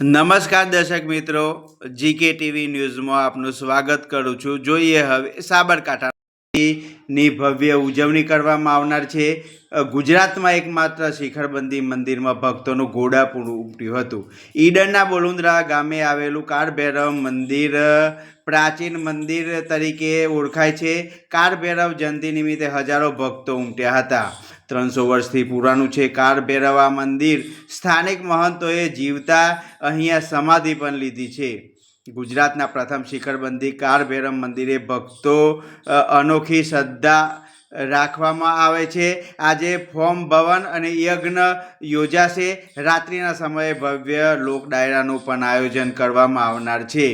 નમસ્કાર દર્શક મિત્રો, જીકે ટીવી ન્યૂઝમાં આપનું સ્વાગત કરું છું. જોઈએ હવે સાબરકાંઠાની ભવ્ય ઉજવણી કરવામાં આવનાર છે. ગુજરાતમાં એકમાત્ર શિખરબંધી મંદિરમાં ભક્તોનું ઘોડાપૂરું ઉમટ્યું હતું. ઈડરના બોલુંદ્રા ગામે આવેલું કાળભૈરવ મંદિર, પ્રાચીન મંદિર તરીકે ઓળખાય છે. કાળભૈરવ જયંતિ નિમિત્તે હજારો ભક્તો ઉમટ્યા હતા. ત્રણસો વર્ષથી પુરાણું છે કાળભૈરવા મંદિર, સ્થાનિક મહંતોએ જીવતા અહીંયા સમાધિ પણ લીધી છે. ગુજરાતના પ્રથમ શિખરબંધી કાળભૈરવ મંદિરે ભક્તો અનોખી શ્રદ્ધા રાખવામાં આવે છે. આજે ફોમ ભવન અને યજ્ઞ યોજાશે. રાત્રિના સમયે ભવ્ય લોક ડાયરાનું પણ આયોજન કરવામાં આવનાર છે.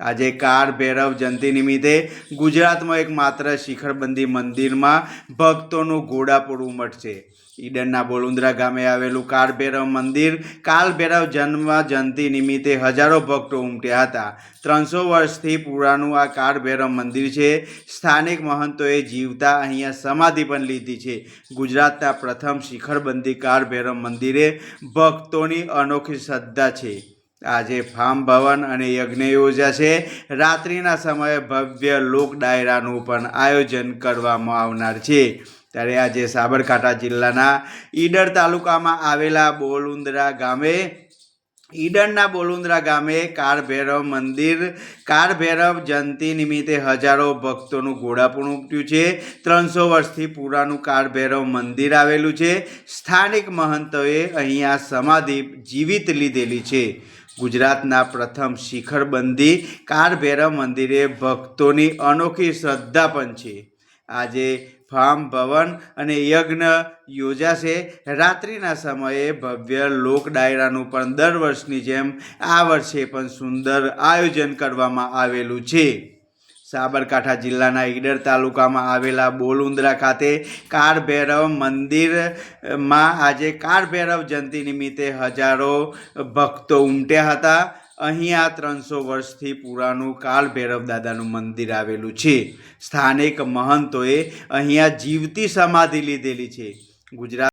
આજે કાર ભૈરવ જયંતિ નિમિત્તે ગુજરાતમાં એક માત્ર શિખરબંધી મંદિરમાં ભક્તોનું ઘોડાપૂર ઉમટશે. ઈડનના બોલુંદ્રા ગામે આવેલું કાળ ભૈરવ મંદિર કાલ ભૈરવ જન્મ જયંતિ નિમિત્તે હજારો ભક્તો ઉમટ્યા હતા. ત્રણસો વર્ષથી પુરાણું આ કાળ ભૈરવ મંદિર છે. સ્થાનિક મહંતોએ જીવતા અહીંયા સમાધિ પણ લીધી છે. ગુજરાતના પ્રથમ શિખરબંધી કાળ ભૈરવ મંદિરે ભક્તોની અનોખી શ્રદ્ધા છે. આજે ફાર્મ ભવન અને યજ્ઞ યોજાશે. રાત્રિના સમયે ભવ્ય લોક ડાયરાનું પણ આયોજન કરવામાં આવનાર છે. ત્યારે આજે સાબરકાંઠા જિલ્લાના ઈડર તાલુકામાં આવેલા બોલુંદ્રા ગામે, ઈડરના બોલુંદ્રા ગામે કાળભૈરવ મંદિર કાળભૈરવ જયંતિ નિમિત્તે હજારો ભક્તોનું ઘોડાપૂર ઉમટ્યું છે. ત્રણસો વર્ષથી પુરાનું કાળભૈરવ મંદિર આવેલું છે. સ્થાનિક મહંતોએ અહીંયા સમાધિ જીવિત લીધેલી છે. ગુજરાતના પ્રથમ શિખરબંધી કાળભૈરવ મંદિરે ભક્તોની અનોખી શ્રદ્ધા પણ છે. આજે ફાર્મ ભવન અને યજ્ઞ યોજાશે. રાત્રિના સમયે ભવ્ય લોક ડાયરાનું પણ દર વર્ષની જેમ આ વર્ષે પણ સુંદર આયોજન કરવામાં આવેલું છે. સાબરકાંઠા જિલ્લાના ઈડર તાલુકામાં આવેલા બોલુંદ્રા ખાતે કાળભૈરવ મંદિરમાં આજે કાળભૈરવ જયંતિ નિમિત્તે હજારો ભક્તો ઉમટ્યા હતા. અહીંયા ત્રણસો વર્ષથી પુરાણું કાળભૈરવ દાદાનું મંદિર આવેલું છે. સ્થાનિક મહંતોએ અહીંયા જીવતી સમાધિ લીધેલી છે. ગુજરાત